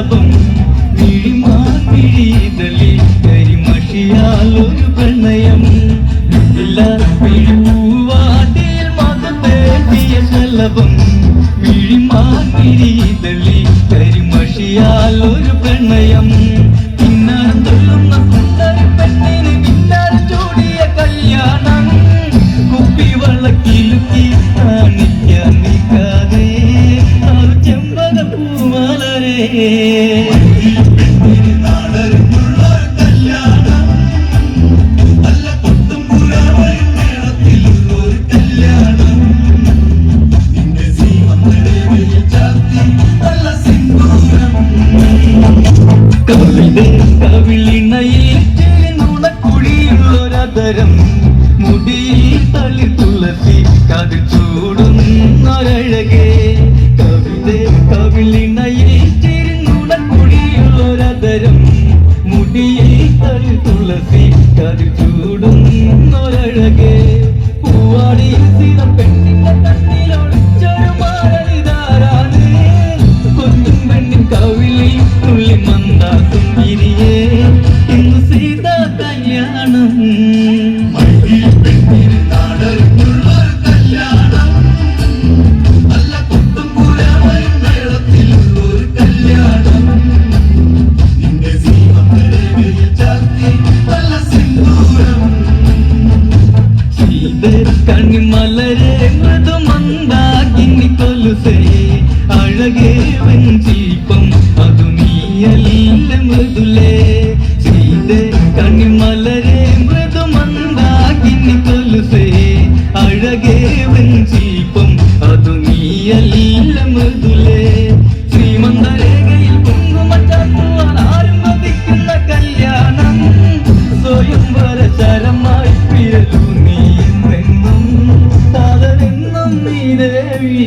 ശലഭം വിഴിമാഴിതലി കരിമഷിയാലൊരു പ്രണയം ശലഭം വിഴിമാഴിതലി കരിമഷിയാലൊരു പ്രണയം നുണക്കുഴിയുള്ളൊരതരം മുടിയിൽ തളി തുളസി കതിർ നുണക്കുഴിയുള്ളൊരതരം മുടിയിൽ തളി തുളസി കതിർ ചൂടുന്നൊരഴകേ. പൂവാടിയിൽ സ്ഥിരം പെണ്ണിന്റെ കണ്ണിലൊളിച്ചൊരു മാരണിതാരാണ് കൊത്തും പെണ്ണിൻ കവിളിൽ തുള്ളി മന്ദാസും ഇരിയേ ഇന്ന് സീത കല്യാണം. കുയിലല്ല മൃദുലേ ശ്രീമന്തരേഖയിൽ കുങ്കുമച്ചപ്പുവാൻ ആരും മതിക്കുന്ന കല്യാണം. സ്വയംവര ശരമായി എന്നെന്നും അതെന്നും നീ ദേവി.